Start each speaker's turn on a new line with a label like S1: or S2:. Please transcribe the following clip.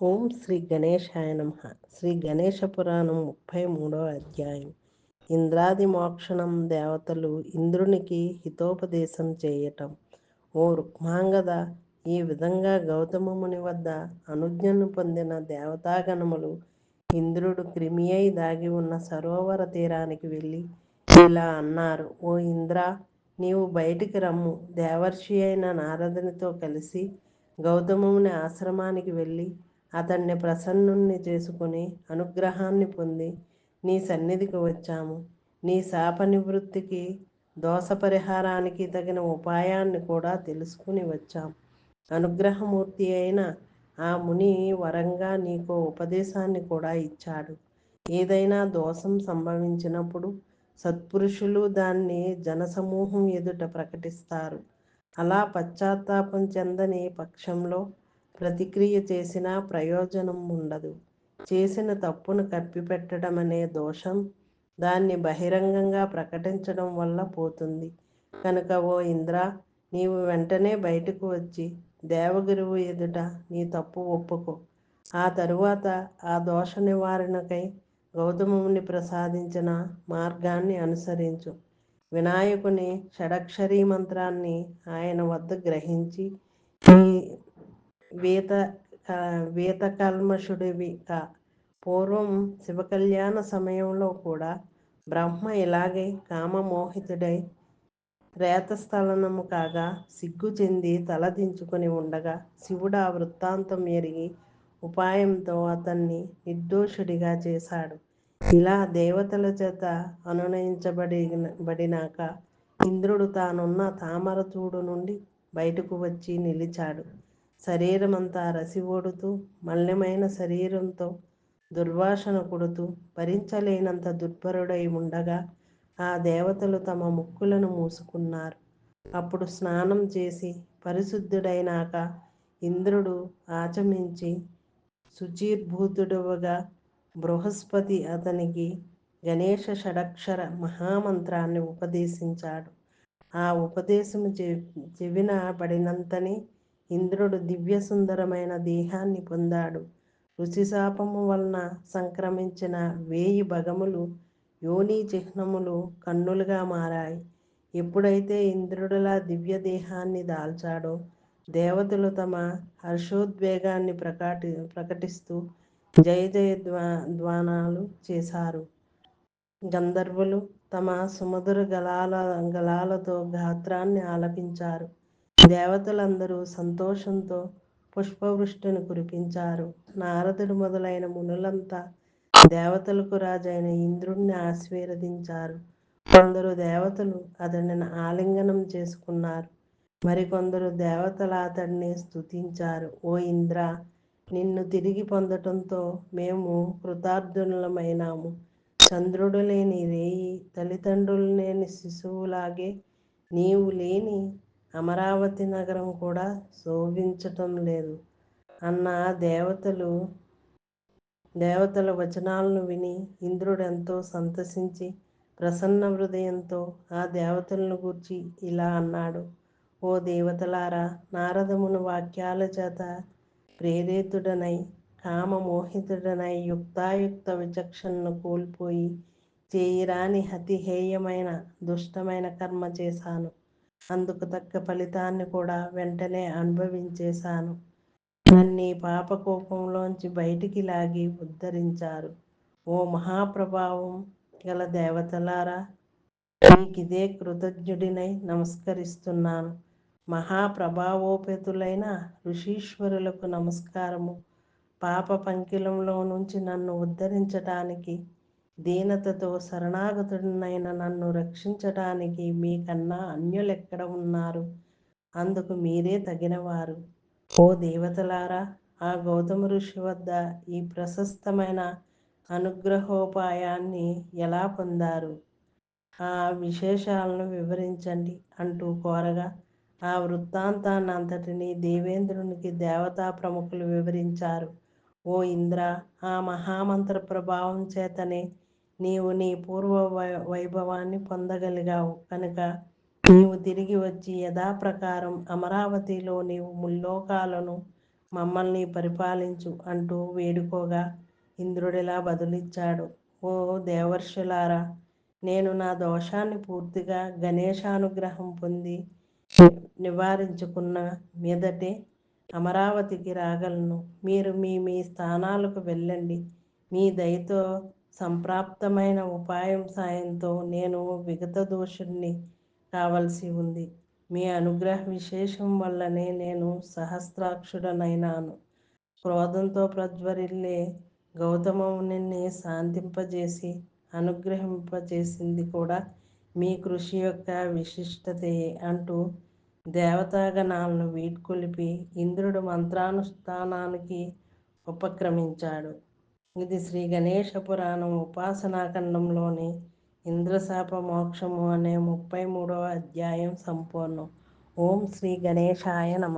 S1: ఓం శ్రీ గణేశాయ నమ. శ్రీ గణేశ పురాణం ముప్పై మూడో అధ్యాయం. ఇంద్రాది మోక్షణం దేవతలు ఇంద్రునికి హితోపదేశం చేయటం. ఓ రుక్మాంగద ఈ విధంగా గౌతమముని వద్ద అనుజ్ఞను పొందిన దేవతాగణములు ఇంద్రుడు క్రిమియై దాగి ఉన్న సరోవర తీరానికి వెళ్ళి ఇలా అన్నారు ఓ ఇంద్ర నీవు బయటికి రమ్ము. దేవర్షి అయిన నారదునితో కలిసి గౌతముని ఆశ్రమానికి వెళ్ళి అతన్ని ప్రసన్నుణ్ణి చేసుకుని అనుగ్రహాన్ని పొంది నీ సన్నిధికి వచ్చాము. నీ శాప నివృత్తికి దోష పరిహారానికి తగిన ఉపాయాన్ని కూడా తెలుసుకుని వచ్చాం. అనుగ్రహమూర్తి అయిన ఆ ముని వరంగా నీకు ఉపదేశాన్ని కూడా ఇచ్చాడు. ఏదైనా దోషం సంభవించినప్పుడు సత్పురుషులు దాన్ని జనసమూహం ఎదుట ప్రకటిస్తారు. అలా పశ్చాత్తాపం చెందని పక్షంలో ప్రతిక్రియ చేసినా ప్రయోజనం ఉండదు. చేసిన తప్పును కప్పిపెట్టడం అనే దోషం దాన్ని బహిరంగంగా ప్రకటించడం వల్ల పోతుంది. కనుక ఓ ఇంద్ర నీవు వెంటనే బయటకు వచ్చి దేవగురువు ఎదుట నీ తప్పు ఒప్పుకో. ఆ తరువాత ఆ దోష నివారణకై గౌతముని ప్రసాదించిన మార్గాన్ని అనుసరించు. వినాయకుని షడక్షరీ మంత్రాన్ని ఆయన వద్ద గ్రహించి వీత వీతకల్మషుడివి కా పూర్వం శివకళ్యాణ సమయంలో కూడా బ్రహ్మ ఇలాగే కామమోహితుడై రేతస్థలనము కాగా సిగ్గు చెంది తలదించుకొని ఉండగా శివుడు ఆ వృత్తాంతం ఎరిగి ఉపాయంతో అతన్ని నిర్దోషుడిగా చేశాడు. ఇలా దేవతల చేత అనునయించబడి బడినాక ఇంద్రుడు తానున్న తామరచూడు నుండి బయటకు వచ్చి నిలిచాడు. శరీరమంతా రసి ఓడుతూ మల్లెమైన శరీరంతో దుర్వాసన కొడుతూ భరించలేనంత దుర్భరుడై ఉండగా ఆ దేవతలు తమ ముక్కులను మూసుకున్నారు. అప్పుడు స్నానం చేసి పరిశుద్ధుడైనాక ఇంద్రుడు ఆచమించి శుచీర్భూతుడుగా బృహస్పతి అతనికి గణేష షడక్షర మహామంత్రాన్ని ఉపదేశించాడు. ఆ ఉపదేశము చెవిన పడినంతనే ఇంద్రుడు దివ్య సుందరమైన దేహాన్ని పొందాడు. ఋషిశాపము వలన సంక్రమించిన వేయి భగములు యోని చిహ్నములు కన్నులుగా మారాయి. ఎప్పుడైతే ఇంద్రుడిలా దివ్య దేహాన్ని దాల్చాడో దేవతలు తమ హర్షోద్వేగాన్ని ప్రకటి ప్రకటిస్తూ జయ జయ ద్వా ద్వానాలు చేశారు. గంధర్వులు తమ సుమధుర గలాల గలాలతో గాత్రాన్ని ఆలపించారు. దేవతలందరూ సంతోషంతో పుష్పవృష్టిని కురిపించారు. నారదుడు మొదలైన మునులంతా దేవతలకు రాజైన ఇంద్రుణ్ణి ఆశీర్వదించారు. కొందరు దేవతలు అతడిని ఆలింగనం చేసుకున్నారు. మరికొందరు దేవతలు అతడిని స్థుతించారు ఓ ఇంద్ర నిన్ను తిరిగి పొందటంతో మేము కృతార్థులమైనాము. చంద్రుడు లేని రేయి తల్లిదండ్రులు లేని శిశువులాగే నీవు లేని అమరావతి నగరం కూడా శోభించటం లేదు. అన్న దేవతలు దేవతల వచనాలను విని ఇంద్రుడెంతో సంతసించి ప్రసన్న హృదయంతో ఆ దేవతలను గూర్చి ఇలా అన్నాడు. ఓ దేవతలారా నారదమును వాక్యాల చేత ప్రేరేతుడనై కామమోహితుడనై యుక్తాయుక్త విచక్షణను కోల్పోయి చేయరాని అతిహేయమైన దుష్టమైన కర్మ చేశాను. అందుకు తగ్గ ఫలితాన్ని కూడా వెంటనే అనుభవించేశాను. నన్ను పాపకోపంలోంచి బయటికి లాగి ఉద్ధరించారు. ఓ మహాప్రభావం గల దేవతలారా మీకిదే కృతజ్ఞుడినై నమస్కరిస్తున్నాను. మహాప్రభావోపేతులైన ఋషీశ్వరులకు నమస్కారము. పాప పంకిలంలో నుంచి నన్ను ఉద్ధరించటానికి దీనతతో శరణాగతుడినైన నన్ను రక్షించటానికి మీకన్నా అన్యులెక్కడ ఉన్నారు? అందుకు మీరే తగినవారు. ఓ దేవతలారా ఆ గౌతమ ఋషి వద్ద ఈ ప్రశస్తమైన అనుగ్రహోపాయాన్ని ఎలా పొందారు? ఆ విశేషాలను వివరించండి అంటూ కోరగా ఆ వృత్తాంతాన్ని అంతటినీ దేవేంద్రునికి దేవతా ప్రముఖులు వివరించారు. ఓ ఇంద్ర ఆ మహామంత్ర ప్రభావం చేతనే నీవు నీ పూర్వ వైభవాన్ని పొందగలిగావు కనుక నీవు తిరిగి వచ్చి యథాప్రకారం అమరావతిలో నీవు ముల్లోకాలను మమ్మల్ని పరిపాలించు అంటూ వేడుకోగా ఇంద్రుడిలా బదులిచ్చాడు. ఓ దేవర్షులారా నేను నా దోషాన్ని పూర్తిగా గణేశానుగ్రహం పొంది నివారించుకున్న మీదటే అమరావతికి రాగలను. మీరు మీ మీ స్థానాలకు వెళ్ళండి. మీ దయతో సంప్రాప్తమైన ఉపాయం సాయంతో నేను విగత దోషుణ్ణి కావలసి ఉంది. మీ అనుగ్రహ విశేషం వల్లనే నేను సహస్రాక్షుడనైనాను. క్రోధంతో ప్రజ్వరిల్లే గౌతమముని శాంతింపజేసి అనుగ్రహింపజేసింది కూడా మీ కృషి యొక్క విశిష్టతయే అంటూ దేవతాగణాలను వీడ్కొలిపి ఇంద్రుడు మంత్రానుష్ఠానానికి ఉపక్రమించాడు. ఇది శ్రీ గణేష పురాణం ఉపాసనాఖండంలోని ఇంద్రశాప మోక్షము అనే ముప్పై మూడవ అధ్యాయం సంపూర్ణం. ఓం శ్రీ గణేశాయ నమ.